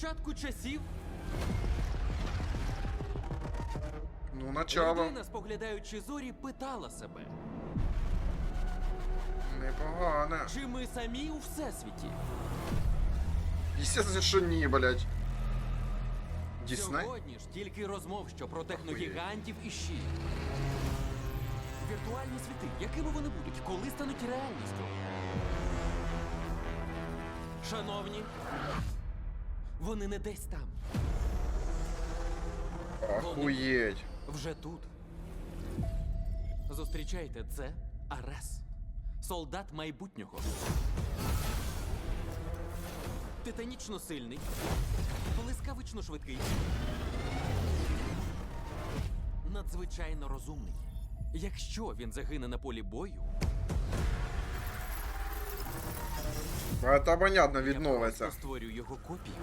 початку часів Ну, начало. людина, споглядаючи зорі, питала себе, Непогано. чи ми самі у всесвіті? Естественно, що ні, блядь. Дісней? Сьогодні ж тільки розмов, що про техногігантів і щі. Віртуальні світи, якими вони будуть, коли стануть реальністю? Шановні, вони не десь там, Охуєть. вже тут. Зустрічайте, це Арес, солдат майбутнього. Титанічно сильний, блискавично швидкий. Надзвичайно розумний. Якщо він загине на полі бою, А та понятно, я відновиться. просто створю його копію.